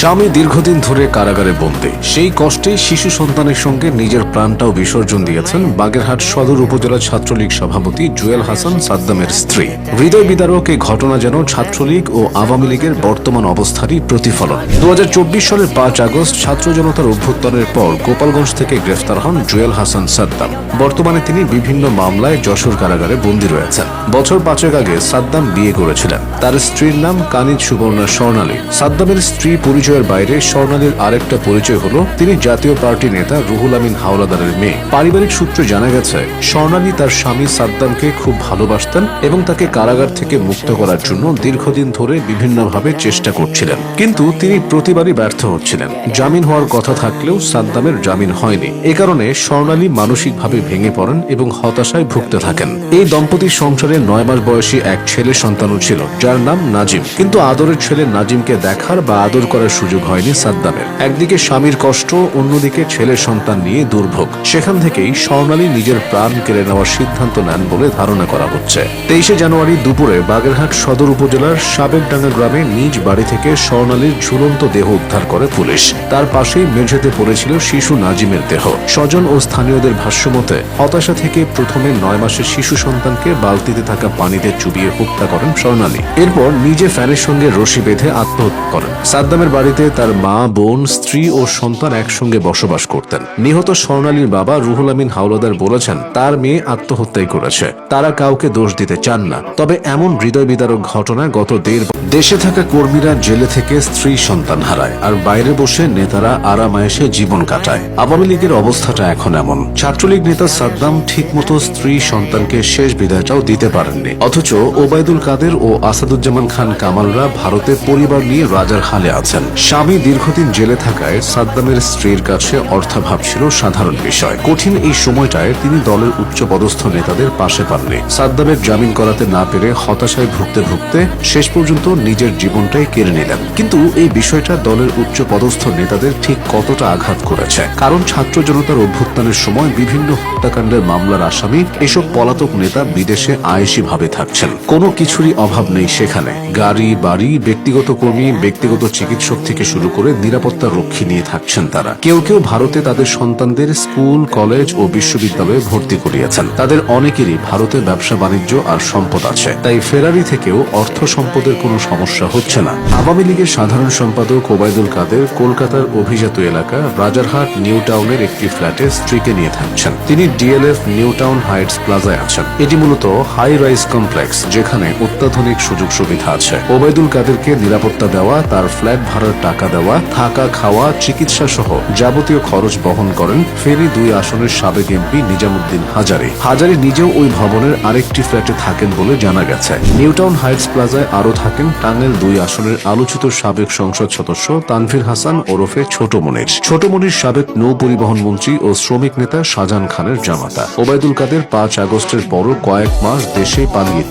স্বামী দীর্ঘদিন ধরে কারাগারে বন্দী। সেই কষ্টে শিশু সন্তানের সঙ্গে নিজের প্রাণটাও বিসর্জন দিয়েছেন বাগেরহাট সদর উপজেলা ছাত্রলীগ সভাপতি জুয়েল হাসান সাদ্দামের স্ত্রী। হৃদয় বিদারক এই ঘটনা যেন ছাত্রলীগ ও আওয়ামী লীগের বর্তমান অবস্থারই প্রতিফলন। দু হাজার চব্বিশ সালের পাঁচ আগস্ট ছাত্র জনতার অভ্যুত্থানের পর গোপালগঞ্জ থেকে গ্রেফতার হন জুয়েল হাসান সাদ্দাম। বর্তমানে তিনি বিভিন্ন মামলায় যশোর কারাগারে বন্দী রয়েছেন। বছর পাঁচেক আগে সাদ্দাম বিয়ে করেছিলেন। তার স্ত্রীর নাম কানিজ সুবর্ণা স্বর্ণালী। সাদ্দামের স্ত্রী পরিচয়ের বাইরে স্বর্ণালীর আরেকটা পরিচয় হলো, তিনি জাতীয় পার্টি নেতা রুহুল আমিন হাওলাদারের মেয়ে। পারিবারিক সূত্রে জানা গেছে, স্বর্ণালী তার স্বামী সাদ্দামকে খুব ভালোবাসতেন এবং তাকে কারাগার থেকে মুক্ত করার জন্য দীর্ঘদিন ধরে বিভিন্নভাবে চেষ্টা করছিলেন। কিন্তু তিনি প্রতিবারই ব্যর্থ হচ্ছিলেন। জামিন হওয়ার কথা থাকলেও সাদ্দামের জামিন হয়নি। এ কারণে স্বর্ণালী মানসিকভাবে ভেঙে পড়েন এবং হতাশায় ভুগতে থাকেন। এই দম্পতির সংসারে নয় মাস বয়সী এক ছেলে সন্তানও ছিল, যার নাম নাজিম। কিন্তু আদরের ছেলে নাজিমকে দেখার বা আদর করার সুযোগ হয়নি সাদ্দামের। একদিকে স্বামীর কষ্ট, অন্যদিকে ছেলের সন্তান নিয়ে দুর্ভোগ। সেখান থেকেই স্বর্ণালী নিজের প্রাণ কেড়ে নেওয়ার সিদ্ধান্ত নেন বলে ধারণা করা হচ্ছে। তেইশে জানুয়ারি দুপুরে বাগেরহাট সদর উপজেলার সাবেকডাঙ্গা গ্রামে নিজ বাড়ি থেকে স্বর্ণালীর ঝুলন্ত দেহ উদ্ধার করে পুলিশ। তার পাশেই মেঝেতে পড়েছিল শিশু নাজিমের দেহ। স্বজন ও স্থানীয়দের ভাষ্যমতে, হতাশা থেকে প্রথমে নয় মাসের শিশু সন্তানকে বালতিতে থাকা পানিতে চুবিয়ে হত্যা করেন স্বর্ণালী। এরপর নিজে ফ্যানের সঙ্গে রশি বেঁধে আত্মহত্যা করেন। সাদ্দামের বাড়িতে তার মা, বোন, স্ত্রী ও সন্তান একসঙ্গে বসবাস করতেন। নিহত স্বর্ণালীর বাবা রুহুল আমিন হাওলাদার বলেছেন, তার মেয়ে আত্মহত্যাই করেছে। তারা কাউকে দোষ দিতে চান না। তবে এমন হৃদয় বিদারক ঘটনা গত দেড় দেশে থাকা কর্মীরা জেলে থেকে স্ত্রী সন্তান হারায় আর বাইরে বসে নেতারা আরামায়েশে জীবন কাটায়। আওয়ামী লীগের অবস্থাটা এখন এমন। ছাত্রলীগ নেতা সাদ্দাম ঠিকমতো স্ত্রী সন্তানকে শেষ বিদায়টাও দিতে পারেননি। অথচ ওবায়দুল কাদের ও আসাদুজ্জামান খান কামালরা ভারতে পরিবার নিয়ে রাজার হালে আছেন। স্বামী দীর্ঘদিন জেলে থাকায় সাদ্দামের স্ত্রীর কাছে অর্থাভাব ছিল সাধারণ বিষয়। কঠিন এই সময়টায় তিনি দলের উচ্চপদস্থ নেতাদের পাশে পাননি। সাদ্দামের জামিন করাতে না পেরে হতাশায় ভুগতে ভুগতে শেষ পর্যন্ত নিজের জীবনটাই কেড়ে নিলেন। কিন্তু এই বিষয়টা দলের উচ্চ পদস্থ নেতাদের ঠিক কতটা আঘাত করেছে? কারণ ছাত্র জনতার অভ্যুত্থানের সময় বিভিন্ন হত্যাকাণ্ডের মামলার আসামি এসব পলাতক নেতা বিদেশে আয়েসি ভাবে থাকছেন। কোনো কিছুরই অভাব নেই সেখানে। গাড়ি, বাড়ি, ব্যক্তিগত কর্মী, ব্যক্তিগত চিকিৎসক থেকে শুরু করে নিরাপত্তা রক্ষী নিয়ে থাকছেন তারা। কেউ কেউ ভারতে তাদের সন্তানদের স্কুল, কলেজ ও বিশ্ববিদ্যালয়ে ভর্তি করিয়েছেন। তাদের অনেকেরই ভারতে ব্যবসা বাণিজ্য আর সম্পদ আছে। তাই ফেরারি থেকেও অর্থ সম্পদের কোনো সমস্যা হচ্ছে না। আওয়ামী লীগের সাধারণ সম্পাদক ওবায়দুল কাদের কলকাতার অভিজাত এলাকা রাজারহাট, নিউ টাউনের একটি ফ্ল্যাটে স্ত্রীকে নিয়ে থাকছেন। তিনি ডিএলএফ, নিউ টাউন হাইটস প্লাজায় আছেন। এটি মূলত হাই রাইজ কমপ্লেক্স, যেখানে অত্যাধুনিক সুযোগ সুবিধা আছে। ওবায়দুল কাদেরকে নিরাপত্তা দেওয়া, তার ফ্ল্যাট ভাড়ার টাকা দেওয়া, থাকা, খাওয়া, চিকিৎসা সহ যাবতীয় খরচ বহন করেন ফেনী দুই আসনের সাবেক এমপি নিজামুদ্দিন হাজারি। হাজারি নিজেও ওই ভবনের আরেকটি ফ্ল্যাটে থাকেন বলে জানা গেছে। নিউটাউন হাইটস প্লাজায় আরও থাকেন টাঙ্গাইল দুই আসনের আলোচিত সাবেক সংসদ সদস্য তানভীর হাসান ওরফে ছোট মনির। ছোট মনির সাবেক নৌ পরিবহন মন্ত্রী ও শ্রমিক নেতা শাহজাহান খানের জামাতা। ওবায়দুল কাদের পাঁচ আগস্টের পরও কয়েক মাস দেশে পালিয়ে